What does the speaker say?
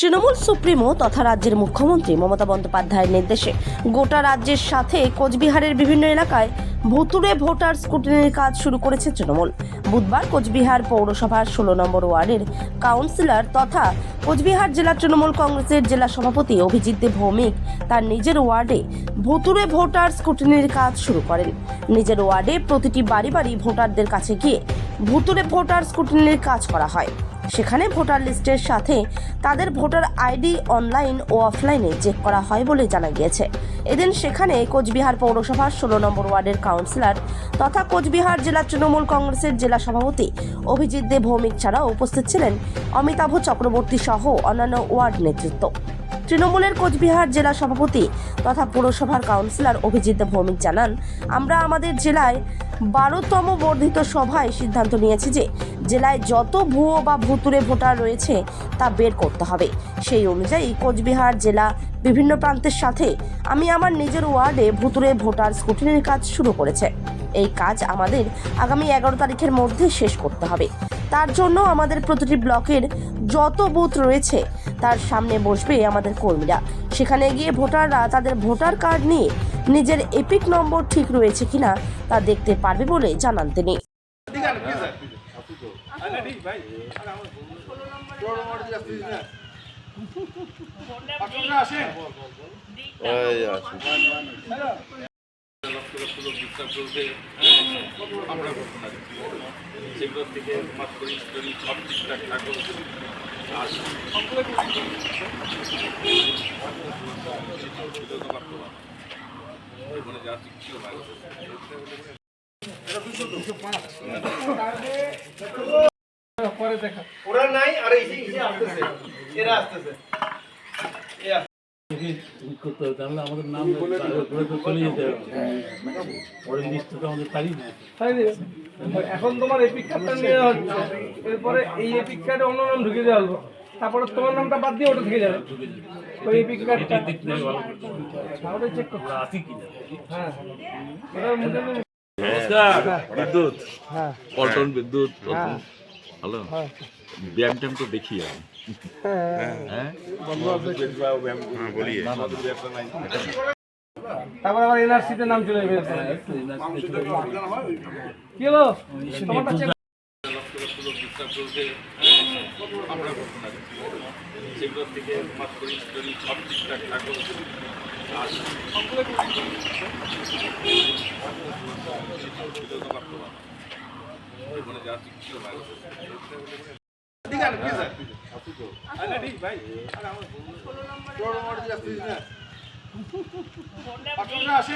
Trinamool supremo তথা রাজ্যের মুখ্যমন্ত্রী মমতা বন্দ্যোপাধ্যায়ের নির্দেশে গোটা রাজ্যের সাথে কোচবিহারের বিভিন্ন এলাকায় ভুতুড়ে ভোটার স্কুটিনির কাজ শুরু করেছে তৃণমূল। বুধবার কোচবিহার পৌরসভার ষোলো নম্বর ওয়ার্ডের কাউন্সিলর তথা কোচবিহার জেলা তৃণমূল কংগ্রেসের জেলা সভাপতি অভিজিৎ দেব ভৌমিক তার নিজের ওয়ার্ডে ভুতুড়ে ভোটার স্কুটিনির কাজ শুরু করেন। নিজের ওয়ার্ডে প্রতিটি বাড়ি বাড়ি ভোটারদের কাছে গিয়ে ভুতুড়ে ভোটার স্কুটিনির কাজ করা হয়। সেখানে ভোটার লিস্টের সাথে তাদের ভোটার আইডি অনলাইন ও অফলাইনে চেক করা হয় বলে জানা গিয়েছে। এদিন সেখানে কোচবিহার পৌরসভার ষোলো নম্বর ওয়ার্ডের কাউন্সিলর তথা কোচবিহার জেলা তৃণমূল কংগ্রেসের জেলা সভাপতি অভিজিৎ দে ভৌমিক ছাড়াও উপস্থিত ছিলেন অমিতাভ চক্রবর্তী সহ অন্যান্য ওয়ার্ড নেতৃত্ব। তৃণমূলের কোচবিহার জেলা সভাপতি তথা পুরসভার কাউন্সিলর অভিজিৎ ভৌমিক জানান, আমরা আমাদের জেলায় বারোতম বর্ধিত সভায় সিদ্ধান্ত নিয়েছি যে জেলায় যত ভুয়ো বা ভুতুরে ভোটার রয়েছে তা বের করতে হবে। সেই অনুযায়ী কোচবিহার জেলা বিভিন্ন প্রান্তের সাথে আমি আমার নিজের ওয়ার্ডে ভুতুরে ভোটার স্কুটিনির কাজ শুরু করেছে। এই কাজ আমাদের আগামী এগারো তারিখের মধ্যে শেষ করতে হবে। তার জন্য আমাদের প্রতিটি ব্লকের যত বুথ রয়েছে তার সামনে বসবে আমাদের কর্মীরা। সেখানে গিয়ে ভোটাররা তাদের ভোটার কার্ড নিয়ে নিজের এপিক নম্বর ঠিক রয়েছে কিনা তা দেখতে পারবে বলে জানান তিনি। আমরা ঘোষণা দিচ্ছি সেগুলো থেকে সব ঠিকঠাক ওরা নাই আর এই যে- আসতেছে এরা আসতেছে করতে হবে। তাহলে আমাদের নাম চলে যেতে হবে পরের লিস্টটা তো আমাদের তারিখ না তাই? এখন তোমার এপিক কার্ডটা নিয়ে হচ্ছে। এরপরে এই এপিক কার্ডে অন্য নাম ঢুকে দেওয়া হলো। তারপরে তোমার নামটা বাদ দিয়ে ওটা থেকে যাবে। ওই এপিক কার্ডটা করে। ওটা চেক করতে আমরা কি হ্যাঁ। তো- নমস্কার। বিদ্যুৎ। হ্যাঁ। পল্টন বিদ্যুৎ হ্যাঁ। হ্যালো? ব্যায়াম ট্যাম তো দেখি আমি। হ্যাঁ। হ্যাঁ? বলি না না ব্যায়ামটা নাই তারপর আবার এনআরসিতে নাম চলে যাবে। কি হলো তোমারটা চেক আমরা ঘোষণা দিচ্ছি সেগুলো থেকে মাস করি যদি সব ঠিকঠাক থাকো জীবনে যা শিখছিল ভালো ওই আছে